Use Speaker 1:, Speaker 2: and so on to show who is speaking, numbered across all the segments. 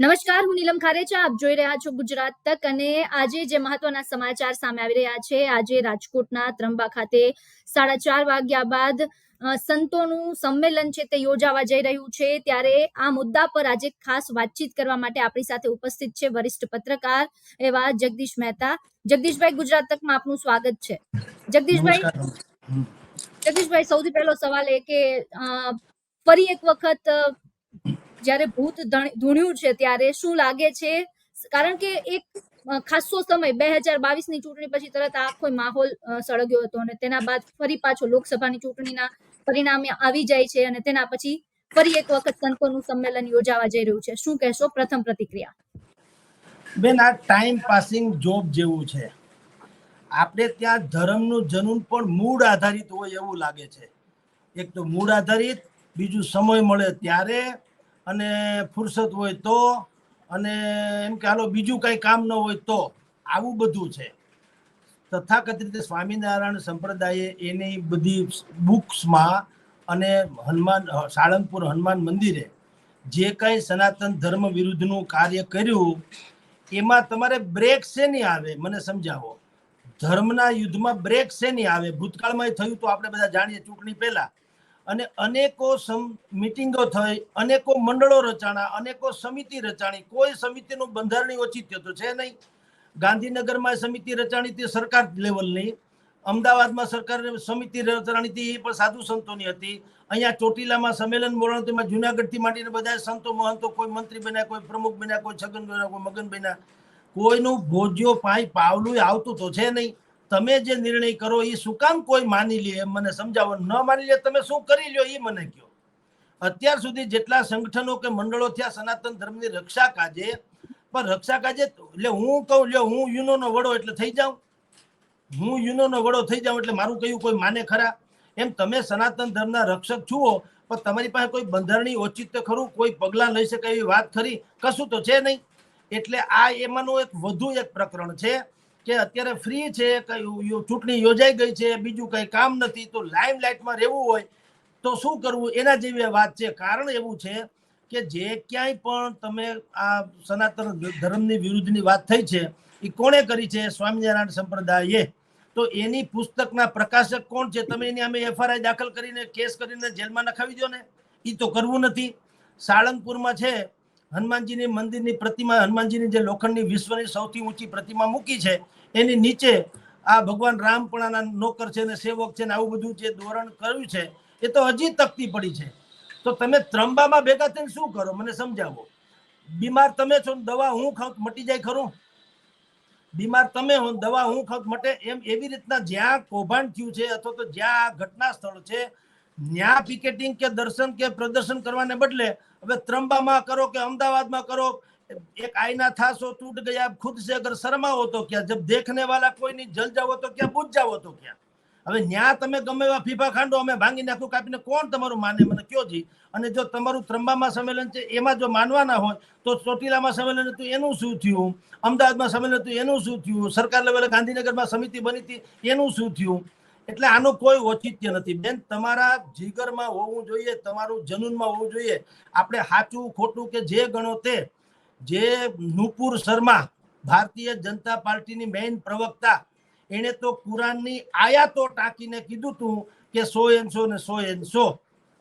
Speaker 1: નમસ્કાર હું નીલમ ખારેચા. આપ જોઈ રહ્યા છો ગુજરાત તક અને આજે જે મહત્વના સમાચાર સામે આવી રહ્યા છે આજે રાજકોટના ત્રંબા ખાતે સાડા ચાર વાગ્યા બાદ સંતોનું સંમેલન છે તે યોજાવા જઈ રહ્યું છે. ત્યારે આ મુદ્દા પર આજે ખાસ વાતચીત કરવા માટે આપણી સાથે ઉપસ્થિત છે વરિષ્ઠ પત્રકાર એવા જગદીશ મહેતા. જગદીશભાઈ ગુજરાત તકમાં આપનું સ્વાગત છે. જગદીશભાઈ જગદીશભાઈ સૌથી પહેલો સવાલ એ કે ફરી એક વખત જ્યારે ભૂત ધૂણ્યું છે ત્યારે શું લાગે છે? કારણ કે એક ખાસો સમય, બે હજાર બાવીસની ચૂંટણી પછી તરત આખો માહોલ સળગ્યો હતો અને તેના બાદ ફરી પાછો લોકસભાની ચૂંટણીના પરિણામે આવી જાય છે અને તેના પછી ફરી એક વખત સંતોનું સંમેલન યોજાવા જઈ રહ્યું છે. શું કહેશો? પ્રથમ પ્રતિક્રિયા.
Speaker 2: બેન, આ ટાઈમ પાસિંગ જોબ જેવું છે. આપણે ત્યાં ધર્મનું જનૂન પણ મૂળ આધારિત હોય એવું લાગે છે. એક તો મૂળ આધારિત, બીજું સમય મળે ત્યારે અને ફુરસત હોય તો, અને એમ કે હાલો બીજું કાંઈ કામ ન હોય તો, આવું બધું છે. તથાકથિત રીતે સ્વામિનારાયણ સંપ્રદાયે એની બધી બુક્સમાં અને હનુમાન સાળંગપુર હનુમાન મંદિરે જે કાંઈ સનાતન ધર્મ વિરુદ્ધનું કાર્ય કર્યું, એમાં તમારે બ્રેક શેની આવે મને સમજાવો? ધર્મના યુદ્ધમાં બ્રેક શેની આવે? ભૂતકાળમાં થયું તો આપણે બધા જાણીએ ચૂંટણી પહેલા. અને અનેકો મિટિંગો થઈ, અનેકો મંડળો રચાણા, અનેકો સમિતિ રચાણી. કોઈ સમિતિનું બંધારણી ઔચિત્ય તો છે નહીં? ગાંધીનગરમાં સમિતિ રચાણી તે સરકાર લેવલની. અમદાવાદમાં સરકાર સમિતિ રચાણી હતી, એ પણ સાધુ સંતોની હતી. અહીંયા ચોટીલામાં સંમેલન બોલાણું, તેમાં જુનાગઢથી માંડીને બધા સંતો મહંતો, કોઈ મંત્રી બન્યા, કોઈ પ્રમુખ બન્યા, કોઈ છગન બન્યા, કોઈ મગન બન્યા. કોઈનું ભોજ્યો પાય પાવલું આવતું તો છે નહીં. તમે જે નિર્ણય કરો એ શું કામ કોઈ માની લે? મને સમજાવો. ન માની લે, તમે શું કરી લ્યો? એ મને કહો. અત્યાર સુધી જેટલા સંગઠનો કે મંડળો થયા, સનાતન ધર્મની રક્ષા કાજે, પણ રક્ષા કાજે એટલે હું કહું, લ્યો, હું યુનોનો વડો એટલે થઈ જાઉં. હું યુનોનો વડો થઈ જાઉં એટલે મારું કયું કોઈ માને ખરા? એમ તમે સનાતન ધર્મના રક્ષક છુઓ પણ તમારી પાસે કોઈ બંધારણી ઔચિત્ય ખરું? કોઈ પગલાં લઈ શકાય એવી વાત ખરી? કશું તો છે નહીં. એટલે આ એમાંનું એક વધુ એક પ્રકરણ છે. કે અત્યારે ફ્રી છે ચૂંટણી યોજાઈ ગઈ છે, બીજું કઈ કામ નથી, તો લાઈમ લાઇટમાં રહેવું હોય, તો શું કરવું? એના જેવી વાત છે. કારણ એવું છે કે જે ક્યાંય પણ તમે આ સનાતન ધર્મની વિરુદ્ધની વાત થઈ છે, એ કોણે કરી છે? સ્વામિનારાયણ સંપ્રદાયે. તો એની પુસ્તકના પ્રકાશક કોણ છે? તમે એની અમે એફઆરઆઈ દાખલ કરીને, કેસ કરીને જેલમાં નખાવી દો ને. એ તો કરવું નથી. સાળંગપુરમાં છે હનુમાનજીની મંદિરની પ્રતિમા, હનુમાનજીની જે લોખંડની વિશ્વની સૌથી ઊંચી પ્રતિમા મૂકી છે, એની નીચે આ ભગવાન રામપણાના નોકર છે ને સેવક છે ને આવું બધું જે ધોરણ કર્યું છે, એ તો હજી તકતી પડી છે. તો તમે ત્રંબામાં ભેગા થઈને શું કરો? મને સમજાવો. બીમાર તમે છો દવા હું ખાઉં મટી જાય ખરું? બીમાર તમે હો દવા હું ખાઉં મટે? એમ એવી રીતના જ્યાં કૌભાંડ થયું છે અથવા તો જ્યાં આ ઘટના સ્થળ છે ન્યા પિકેટિંગ કે દર્શન કે પ્રદર્શન કરવાને બદલે હવે ત્રંબામાં કરો કે અમદાવાદમાં કરો, એક આઈના થાસો તૂટ ગયા, ખુદ સે અગર શરમાવો તો ક્યાં? જબ દેખને વાલા કોઈ નહીં જલ જાવો તો ક્યાં? બુજ જાવો તો ક્યાં? હવે ન્યા તમે ગમે એવા ફીફા ખાંડો અમે ભાંગી નાખું, કાપીને કોણ તમારું માને? મને કયો જી? અને જો તમારું ત્રંબામાં સંમેલન છે, એમાં જો માનવાના હોય, તો ચોટીલામાં સંમેલન હતું, એનું શું થયું? અમદાવાદમાં સંમેલન હતું, એનું શું થયું? સરકાર લેવલે ગાંધીનગરમાં સમિતિ બની હતી, એનું શું થયું? એટલે આનું કોઈ ઔચિત્ય નથી. બેન, તમારા જીગરમાં હોવું જોઈએ, તમારું જનૂનમાં હોવું જોઈએ. આપણે સાચું, ખોટું કે જે ગણો તે, જે નુપુર શર્મા ભારતીય જનતા પાર્ટીની મેઇન પ્રવક્તા, એણે તો કુરાનની આયાતો ટાંકીને કીધું તું કે સો એન સો ને સો એન સો.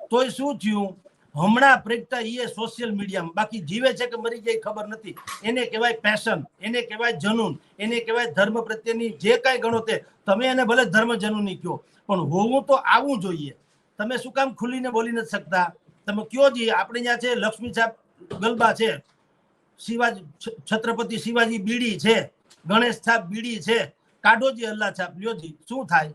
Speaker 2: તોય શું થયું? હમણાં પ્રેગતા એ સોશિયલ મીડિયામાં બાકી જીવે છે કે મરી જાય ખબર નથી. એને કહેવાય પેશન એને કહેવાય જનૂન, એને કહેવાય ધર્મ પ્રત્યેની જે કાંઈ ગણો તે, તમે એને ભલે ધર્મ જનૂની કહો, પણ હોવું તો આવવું જોઈએ. તમે શું કામ ખુલીને બોલી નથી શકતા? તમે કયો જી, આપણે ત્યાં છે, લક્ષ્મી સાહેબ ગલબા છે, શિવાજી છત્રપતિ શિવાજી બીડી છે, ગણેશ છાપ બીડી છે કાઢોજી અલ્લાહ છાપ લ્યોજી શું થાય?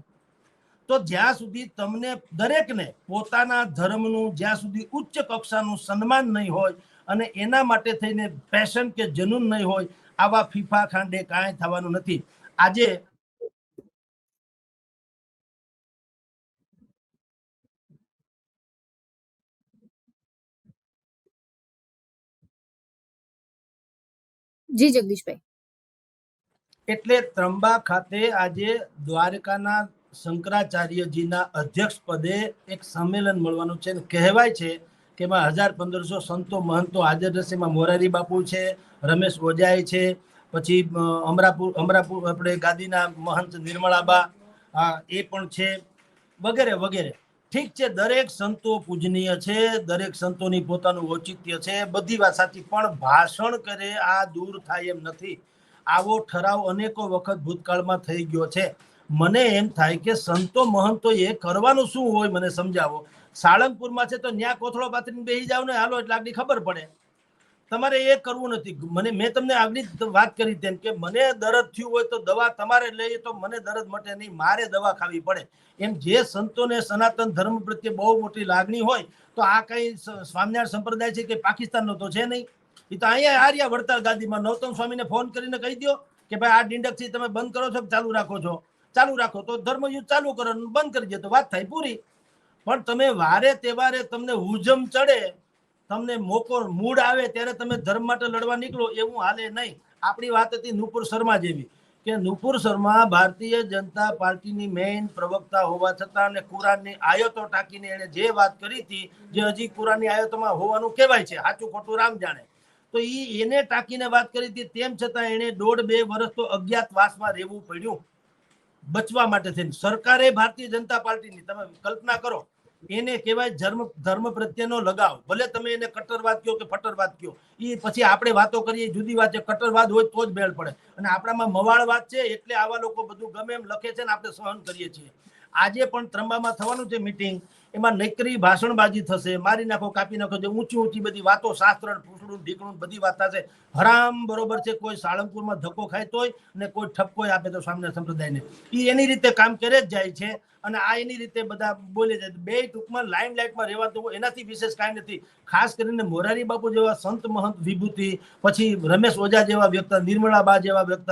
Speaker 2: તો જ્યાં સુધી તમને દરેકને પોતાના ધર્મનું જ્યાં સુધી ઉચ્ચ કક્ષાનું સન્માન નહીં હોય અને એના માટે થઈને પેશન કે જનૂન નહીં હોય આવા ફીફા ખાંડે કાંઈ થવાનું નથી. આજે
Speaker 1: જી જગદીશભાઈ.
Speaker 2: એટલે ત્રંબા ખાતે આજે દ્વારકાના શંકરાચાર્યજીના અધ્યક્ષ પદે એક સંમેલન મળવાનું છે. કહેવાય છે કે એમાં હજાર પંદરસો સંતો મહંતો હાજર રહેશે. એમાં મોરારી બાપુ છે, રમેશ ઓજાય છે, પછી અમરાપુર અમરાપુર આપણે ગાદીના મહંત નિર્મળાબા એ પણ છે, વગેરે વગેરે. ઠીક છે, દરેક સંતો પૂજનીય છે, દરેક સંતોની પોતાનું ઔચિત્ય છે. બધી વાત સાચી પણ ભાષણ કરે, આ દૂર થાય એમ નથી. આવો ઠરાવ અનેકો વખત ભૂતકાળમાં થઈ ગયો છે. મને એમ થાય કે સંતો મહંતો એ કરવાનું શું હોય મને સમજાવો? સાળંગપુરમાં છે તો ન્યા કોથળો પાથરીને બેસી જાવ ને હાલો એટલે આગળ ખબર પડે. તમારે એ કરવું નથી. મને, મેં તમને આગળ જ વાત કરી તેમ કે મને દર્દ થયું હોય તો દવા તમારે લઈએ તો મને દર્દ મટે નહીં, મારે દવા ખાવી પડે. એમ જે સંતોને સનાતન ધર્મ પ્રત્યે બહુ મોટી લાગણી હોય તો આ કઈ સ્વામિનારાયણ સંપ્રદાય છે કે પાકિસ્તાનનો તો છે નહીં. એ તો અહીંયા આર્યા વડતાલ ગાદીમાં. નૌતમ સ્વામીને ફોન કરીને કહી દો કે ભાઈ આ ડિંડકથી તમે બંધ કરો છો ચાલુ રાખો છો? ચાલુ રાખો તો ધર્મયુદ્ધ ચાલુ કરો બંધ કરી દે તો વાત થાય પૂરી. પણ તમે વારે તહેવારે તમને હુજમ ચડે, તમને મોકો મૂડ આવે ત્યારે તમે ધર્મ માટે લડવા નીકળો એવું હાલે નહીં. આપણી વાત હતી નુપુર શર્મા જેવી કે નુપુર શર્મા ભારતીય જનતા પાર્ટીની મેઇન પ્રવક્તા હોવા છતાં અને કુરાનની આયતો ટાંકીને એણે જે વાત કરી હતી, જે હજી કુરાનની આયતોમાં હોવાનું કહેવાય છે, સાચું ખોટું રામ જાણે. તો એ એને ટાંકીને વાત કરી હતી, તેમ છતાં એણે દોઢ બે વર્ષ તો અજ્ઞાતવાસમાં રહેવું પડ્યું. બચવા માટે થઈને સરકારે ભારતીય જનતા પાર્ટીની તમે કલ્પના કરો, એને કહેવાય ધર્મ ધર્મ પ્રત્યેનો લગાવ. ભલે તમે એને કટ્ટરવાદ કયો કે ફટરવાદ કયો એ પછી આપણે વાતો કરીએ, જુદી વાત છે કટ્ટરવાદ હોય તો જ બેળ પડે. અને આપણામાં મવાળવાદ છે, એટલે આવા લોકો બધું ગમે એમ લખે છે ને આપણે સહન કરીએ છીએ. આજે પણ ત્રંબામાં થવાનું છે મિટિંગ એમાં નકરી ભાષણબાજી થશે, મારી નાખો, કાપી નાખો, જે ઊંચી ઊંચી બધી વાતો, શાસ્ત્ર ફૂસડું ઢીકણું, બધી વાત થશે. હરામ બરોબર છે, કોઈ સાળંગપુરમાં ધક્કો ખાય તોય ને કોઈ ઠપકો આપે તો સામને સંપ્રદાયને. એ એની રીતે કામ કરે જ જાય છે અને આ એની રીતે બધા બોલે છે. બે ટૂંકમાં લાઈમ રહેવાતું તો એનાથી વિશેષ કાંઈ નથી. ખાસ કરીને મોરારી બાપુ જેવા સંત મહંત વિભૂતિ, પછી રમેશ ઓઝા જેવા વ્યક્ત, નિર્મળાબા જેવા વ્યક્ત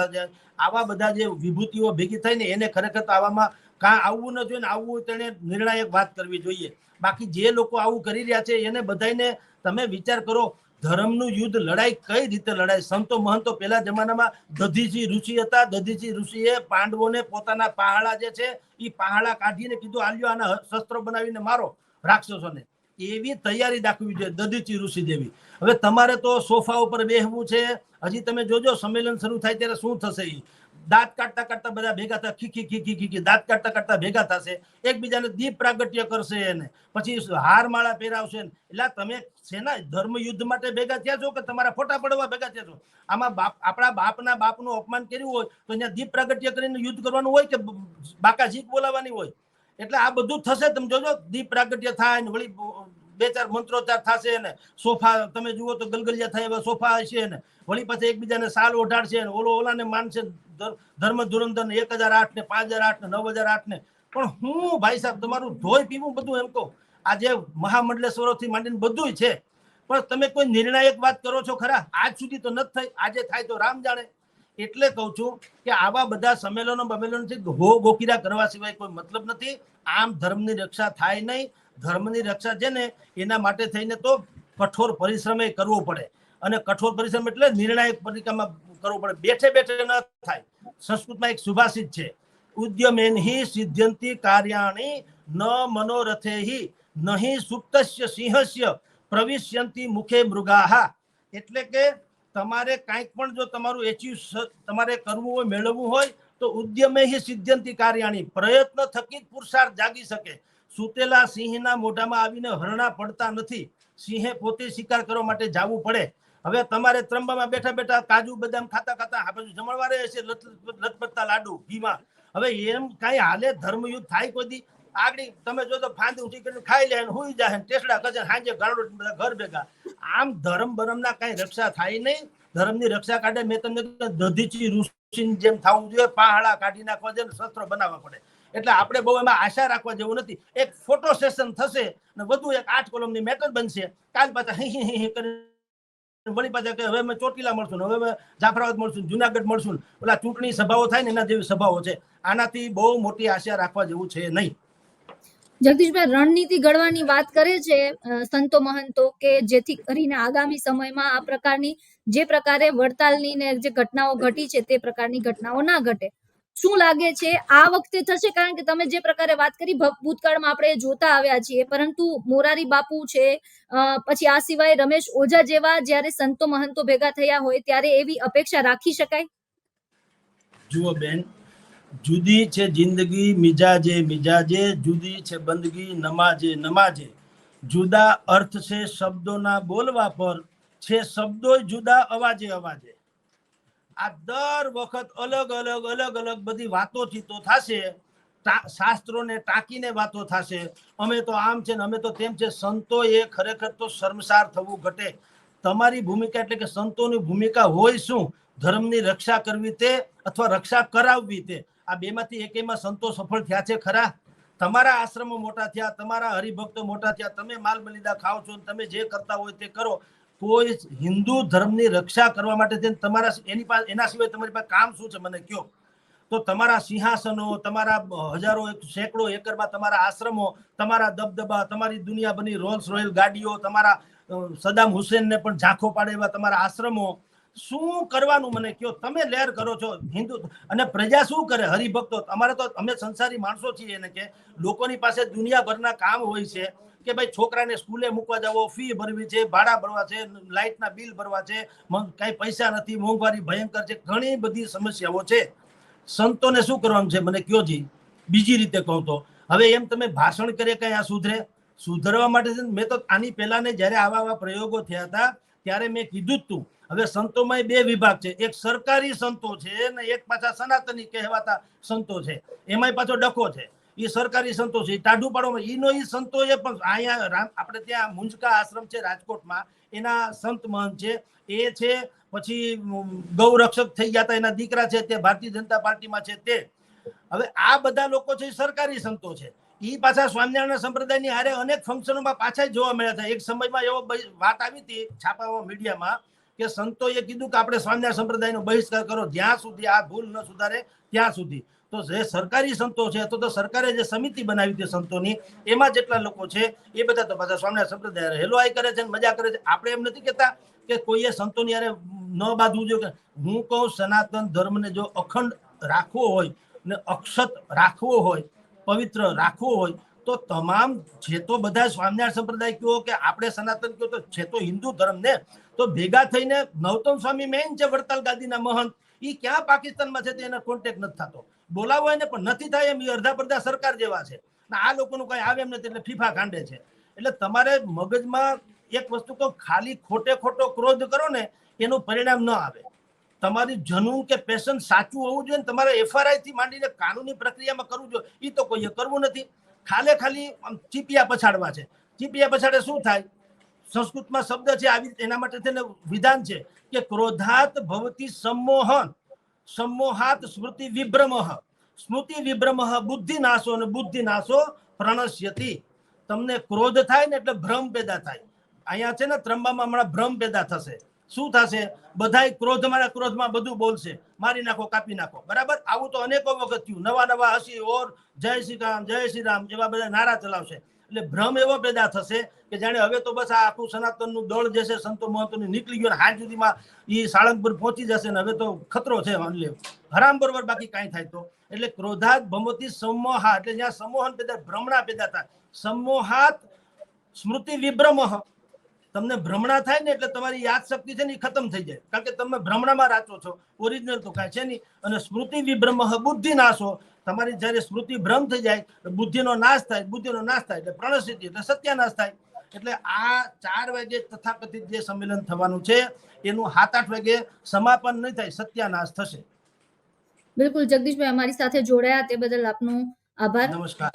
Speaker 2: આવા બધા જે વિભૂતિઓ ભેગી થાય ને એને ખરેખર આવામાં કાં આવવું ન જોઈએ ને આવવું તેને નિર્ણાયક વાત કરવી જોઈએ. બાકી જે લોકો આવું કરી રહ્યા છે, એને બધાને તમે વિચાર કરો, ધર્મનું યુદ્ધ લડાઈ કઈ રીતે લડાય? સંતો મહંતો પેલા જમાનામાં દધીજી ઋષિ હતા. દધીજી ઋષિએ પાંડવોને પોતાના પહાડા જે છે એ પહાડા કાઢીને કીધું, આલ્યો આના શસ્ત્રો બનાવીને મારો રાક્ષસોને. એવી તૈયારી દાખવી જોઈએ દધીચી ઋષિ દેવી. હવે તમારે તો સોફા ઉપર બેહવું છે. હજી તમે જોજો, સંમેલન શરૂ થાય ત્યારે શું થશે ઈ? દાંત કાઢતા કાઢતા બધા ભેગા થયા ખીખી ખીખી ખીખી દાંત કાઢતા કાઢતા ભેગા થશે. એકબીજાને દીપ પ્રાગટ્ય કરશે એને. પછી હાર માળા પહેરાવશે એટલે તમે સેના ધર્મ યુદ્ધ માટે ભેગા થયા છો કે તમારા ફોટા પડવા ભેગા થયા છો? આમાં બાપ, આપણા બાપના બાપનું અપમાન કર્યું હોય તો અહીંયા દીપ પ્રાગટ્ય કરીને યુદ્ધ કરવાનું હોય કે બાકા જીત બોલાવવાની હોય? એટલે આ બધું થશે, તમે જોજો, દીપ પ્રાગટ્ય થાય ને વળી બે ચાર મંત્રોચ્ચાર થશે ને સોફા, તમે જુઓ તો ગલગલિયા થાય એવા સોફા હશે ને વળી પછી એકબીજાને સાલ ઓઢાડશે ને ઓલો ઓલાને માનશે ધર્મ ધુરંધર ને એક હજાર આઠ ને પાંચ હજાર આઠ ને નવ હજાર આઠ ને. પણ હું ભાઈ સાહેબ તમારું ધોઈ પીવું બધું એમ કહું. આજે મહામંડલેશ્વરોથી માંડીને બધું છે. પણ તમે કોઈ નિર્ણાયક વાત કરો છો ખરા? આજ સુધી તો નથી થઈ. આજે થાય તો રામ જાણે. એટલે કહું છું કે આવા બધા સંમેલનો બમેલનો છે હો ગોકીરા કરવા સિવાય કોઈ મતલબ નથી. આમ ધર્મની રક્ષા થાય નહીં. ધર્મની રક્ષા છે ને, એના માટે થઈને તો કઠોર પરિશ્રમ કરવો પડે. અને કઠોર પરિશ્રમ એટલે નિર્ણાયક પરિક્રમા કરવો પડે. બેઠે બેઠે ન થાય. સંસ્કૃતમાં એક સુભાષિત છે. ઉદ્યમેન હિ સિદ્ધ્યંતિ કાર્યાણી ન મનોરથે હિ નહીં સુપ્તસ્ય સિંહસ્ય પ્રવિશ્યંતિ મુખે મૃગાહા. એટલે કે તમારે કાંઈક પણ જો તમારું એચિવ તમારે કરવું હોય, મેળવવું હોય, તો ઉદ્યમે હિ સિદ્ધ્યંતિ કાર્યાણી. પ્રયત્ન થકી જ પુરુષાર્થ જાગી શકે. સુતેલા સિંહના મોઢામાં આવીને હરણા પડતા નથી. સિંહે પોતે શિકાર કરવા માટે જવું પડે. હવે તમારે ત્રંબામાં બેઠા બેઠા કાજુ બદામ ખાતા ખાતા બાજુ જમણવારે લત- લથપથતા લાડુ, ઘીમાં. હવે એમ કાંઈ હાલે? ધર્મયુદ્ધ થાય કોઈ આગળ તમે જો તો ફાંદી ઉઠી કરીને ખાઈ લે હુઈ જાય ટેસડા કરે હાંજે ગાળો બધા ઘર ભેગા. આમ ધર્મ બરમના કાંઈ રક્ષા થાય નહીં. ધર્મની રક્ષા કાઢે મેં તમને દધીચી ઋષિની જેમ થવું જોઈએ, પહાડા કાઢી નાખવા જોઈએ શસ્ત્રો બનાવવા પડે. એટલે આપણે બહુ એમાં આશા રાખવા જેવું નથી. એક ફોટો સેશન થશે ને વધુ એક આઠ કોલમની મેટર બનશે. કાલ પાછા હી હી હી કરીને વળી પાછા કે હવે અમે ચોટીલા મળશું હવે અમે જાફરાબાદ મળશું જુનાગઢ મળશું ઓલા ચૂંટણી સભાઓ થાય ને એના જેવી સભાઓ છે. આનાથી બહુ મોટી આશા રાખવા જેવું છે નહીં.
Speaker 1: જગદીશભાઈ, રણનીતિ ઘડવાની વાત કરે છે સંતો મહંતો કે જેથી કરીને આગામી સમયમાં આ પ્રકારની જે પ્રકારે વડતાલની ને જે ઘટનાઓ ઘટી છે તે પ્રકારની ઘટનાઓ ના ઘટે. શું લાગે છે? આ વખતે થશે? કારણ કે તમે જે પ્રકારે વાત કરી ભૂતકાળમાં આપણે જોતા આવ્યા છીએ. પરંતુ મોરારી બાપુ છે પછી આ સિવાય રમેશ ઓઝા જેવા જ્યારે સંતો મહંતો ભેગા થયા હોય, ત્યારે એવી અપેક્ષા રાખી શકાય?
Speaker 2: જુઓ બેન, જુદી છે જિંદગી, મિજાજે મિજાજે, જુદી છે બંદગી, નમાજે નમાજે. જુદા અર્થ છે, શબ્દોના બોલવા પર. છે શબ્દો જુદા, અવાજે અવાજે. આ દર વખત અલગ અલગ અલગ અલગ બધી વાતોથી તો થશે. શાસ્ત્રોને ટાંકીને વાતો થશે. અમે તો આમ છે ને અમે તો તેમ છે. સંતો એ ખરેખર તો શર્મસાર થવું ઘટે. તમારી ભૂમિકા એટલે કે સંતોની ભૂમિકા હોય શું? ધર્મની રક્ષા કરવી તે અથવા રક્ષા કરાવવી તે? આ બેમાંથી એકેયમાં સંતો સફળ થયા છે ખરા? તમારા આશ્રમો મોટા થયા, તમારા હરિભક્તો મોટા થયા, તમે માલ બલિદા ખાઓ છો તમે જે કરતા હોય તે કરો. કોઈ હિન્દુ ધર્મની રક્ષા કરવા માટે થઈને તમારા એની પાસે એના સિવાય તમારી પાસે કામ શું છે? મને કયો. તો તમારા સિંહાસનો, તમારા હજારો સેંકડો એકરમાં તમારા આશ્રમો, તમારા દબદબા, તમારી દુનિયા બની રોલ્સ રોયલ ગાડીઓ, તમારા સદામ હુસેનને પણ ઝાંખો પાડે એવા તમારા આશ્રમો. શું કરવાનું મને કયો? તમે લહેર કરો છો હિન્દુ અને પ્રજા શું કરે? હરિભક્તો, અમારે તો, અમે સંસારી માણસો છીએ એને કે, લોકોની પાસે દુનિયાભરના કામ હોય છે. કે ભાઈ છોકરાને સ્કૂલે મૂકવા જવો ફી ભરવી છે, ભાડા ભરવા છે, લાઇટના બિલ ભરવા છે કઈ પૈસા નથી, મોંઘવારી ભયંકર છે, ઘણી બધી સમસ્યાઓ છે. સંતોને શું કરવાનું છે? મને કયો જી. બીજી રીતે કહું તો, હવે એમ તમે ભાષણ કરીએ કઈ આ સુધરે? સુધરવા માટે મેં તો આની પહેલાને જ્યારે આવા આવા પ્રયોગો થયા હતા, ત્યારે મેં કીધું તું. હવે સંતોમાં બે વિભાગ છે. એક સરકારી સંતો છે ને એક પાછા સનાતની કહેવાતા સંતો છે. એમાંય પાછો ડખો છે. એ સરકારી સંતો છે ટાઢું પાડવામાં એનો એ સંતો એ પણ અહીંયા આપણે ત્યાં મુંજકા આશ્રમ છે, રાજકોટમાં, એના સંત મહંત છે, એ છે, પછી ગૌરક્ષક થઈ ગયા હતા, એના દીકરા છે, તે ભારતીય જનતા પાર્ટીમાં છે, તે. હવે આ બધા લોકો છે સરકારી સંતો છે. એ પાછા સ્વામિનારાયણ સંપ્રદાયની હારે અનેક ફંક્શનોમાં પાછા જોવા મળ્યા હતા. એક સમયમાં એવો વાત આવી હતી છાપામાં મીડિયામાં કે સંતોએ કીધું કે આપણે સ્વામિનારાયણ સંપ્રદાયનો બહિષ્કાર કરો, જ્યાં સુધી આ ભૂલ ન સુધારે, ત્યાં સુધી. તો જે સરકારી સંતો છે તો તો સરકારે જે સમિતિ બનાવી હતી સંતોની, એમાં જેટલા લોકો છે, એ બધા તો પાછા સ્વામિનારાયણ સંપ્રદાય હેલો આઈ કરે છે મજા કરે છે. આપણે એમ નથી કહેતા કે કોઈએ સંતોની હારે ન બાંધવું જોઈએ હું કહું સનાતન ધર્મને જો અખંડ રાખવો હોય ને અક્ષત રાખવો હોય, પવિત્ર રાખવો હોય, તો તમામ છે તો બધા સ્વામિનારાયણ સંપ્રદાય કયો કે આપણે સનાતન કયો તો છે તો હિન્દુ ધર્મ ને તો ભેગા થઈને નવતમ સ્વામી મેન છે વડતાલ ગાદીના મહંત એ ક્યાં પાકિસ્તાનમાં છે તે એનો કોન્ટેક્ટ નથી થતો. બોલાવો એને પણ નથી થાય એમ એ અડધા પડધા સરકાર જેવા છે. આ લોકોનું કઈ આવે એમ નથી એટલે ફીફા કાંડે છે. એટલે તમારે મગજમાં એક વસ્તુ કહો, ખાલી ખોટે ખોટો ક્રોધ કરો ને, એનું પરિણામ ન આવે. તમારી જનૂન કે પેશન સાચું હોવું જોઈએ તમારે એફઆરઆઈ થી માંડીને કાનૂની પ્રક્રિયામાં કરવું જોઈએ. એ તો કોઈએ કરવું નથી. ખાલે ખાલી આમ ચીપિયા પછાડવા છે. ચીપિયા પછાડે શું થાય? સંસ્કૃતમાં શબ્દ છે, આવી એના માટે થઈને વિધાન છે કે ક્રોધાત ભવતી સંમોહન. સંમોહાત સ્મૃતિ વિભ્રમ સ્મૃતિ વિભ્રમ બુદ્ધિ નાશો અને બુદ્ધિ નાશો પ્રણશ્યતિ તમને ક્રોધ થાય ને એટલે ભ્રમ પેદા થાય. અહીંયા છે ને ત્રંબામાં હમણાં ભ્રમ પેદા થશે. શું થશે? બધાય ક્રોધ મારા ક્રોધમાં બધું બોલશે. મારી નાખો, કાપી નાખો. બરાબર? આવું તો અનેકો વખત થયું. નવા નવા હસી, ઓર જય શ્રી રામ, જય શ્રી રામ એવા બધા નારા ચલાવશે. એટલે ભ્રમ એવો પેદા થશે કે જાણે હવે તો બસ આ આખું સનાતનનું દળ જે છે સંતો મહંતોની નીકળી ગયું હાલ સુધીમાં એ સાળંગપુર પહોંચી જશે ને હવે તો ખતરો છે એટલે હરામ બરોબર બાકી કાંઈ થાય તો. એટલે ક્રોધાત ભમતી સમોહા એટલે જ્યાં સમોહન પેદા, ભ્રમણા પેદા થાય. સમોહાત સ્મૃતિ વિભ્રમ તમને ભ્રમણા થાય ને એટલે તમારી યાદ શક્તિ છે ને એ ખતમ થઈ જાય. કારણ કે તમે ભ્રમણામાં રાચો છો. ઓરિજિનલ તો કાંઈ છે નહીં. અને સ્મૃતિ વિભ્રમ બુદ્ધિ નાશો. તમારી જ્યારે સ્મૃતિ ભ્રમ થઈ જાય બુદ્ધિનો નાશ થાય બુદ્ધિનો નાશ થાય એટલે પ્રણસ્થિતિ એટલે સત્યાનાશ થાય. એટલે આ ચાર વાગે તથાકથિત જે સંમેલન થવાનું છે એનું સાત આઠ વાગે સમાપન નહીં થાય સત્યાનાશ થશે.
Speaker 1: બિલકુલ જગદીશભાઈ અમારી સાથે જોડાયા તે બદલ આપનો આભાર.
Speaker 2: નમસ્કાર.